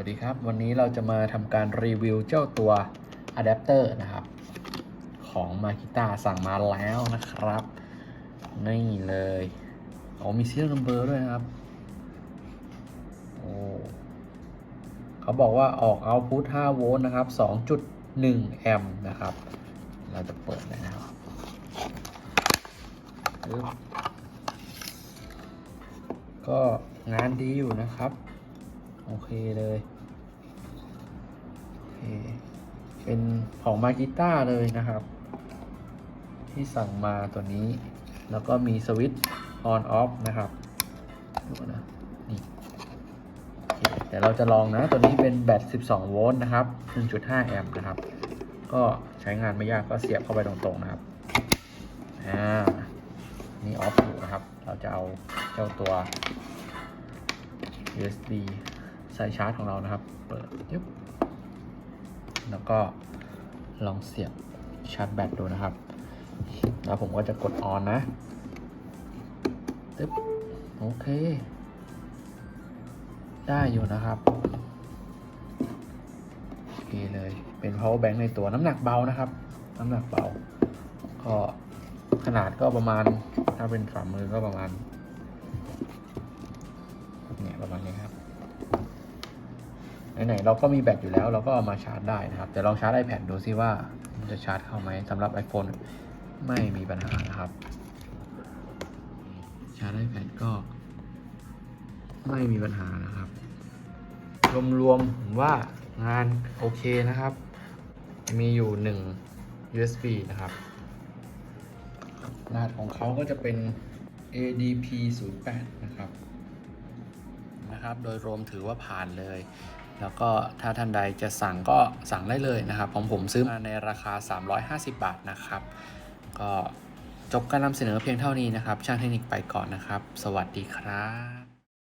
วัสดีครับ วันนี้เราจะมาทำการรีวิวเจ้าตัวอะแดปเตอร์นะครับ ของมาคิต้าสั่งมาแล้วนะครับ นี่เลยอ๋อมีซีเรียลนัมเบอร์ด้วยนะครับ โอ้เขาบอกว่าออกเอาพุท5โวลต์นะครับ 2.1 แอมป์นะครับ เราจะเปิดเลยนะครับก็งานดีอยู่นะครับ โอเคเลยโอเคเป็นของมากิต้าเลยนะครับ ที่สั่งมาตัวนี้ แล้วก็มีสวิตช์ on off นะครับดูนะนี่เคเดี๋ยวเราจะลองนะ ตัวนี้เป็นแบต 12 โวลต์นะครับ 1.5 แอมป์นะครับ ก็ใช้งานไม่ยากก็เสียบเข้าไปตรงๆนะครับอ่านี่ออฟอยู่นะครับ เราจะเอาเจ้าตัว USB สายชาร์จของเรานะครับ เปิดยึบแล้วก็ลองเสียบชาร์จแบตดูนะครับ แล้วผมก็จะกดออนนะตึ๊บโอเค ได้อยู่นะครับโอเคเลย เป็น power bank ในตัวน้ำหนักเบานะครับ น้ำหนักเบา ก็ขนาดก็ประมาณถ้าเป็นฝ่ามือก็ประมาณเนี่ยประมาณนี้ครับ ไหนๆเราก็มีแบตอยู่แล้ว เราก็เอามาชาร์จได้นะครับแต่ลองชาร์จ iPad ดูซิว่ามันจะชาร์จเข้าไหมสำหรับ iPhone ไม่มีปัญหานะครับ ชาร์จ iPad ก็ ไม่มีปัญหานะครับ รวมๆผมว่างานโอเคนะครับ มีอยู่ 1 USB นะครับรหัสของเขาก็จะเป็น ADP 0 8นะครับ นะครับ โดยรวมถือว่าผ่านเลย แล้วก็ถ้าท่านใดจะสั่งก็สั่งได้เลยนะครับของผมซื้อมาในราคา 350 บาทนะครับ ก็จบการนำเสนอเพียงเท่านี้นะครับ ช่างเทคนิคไปก่อนนะครับ สวัสดีครับ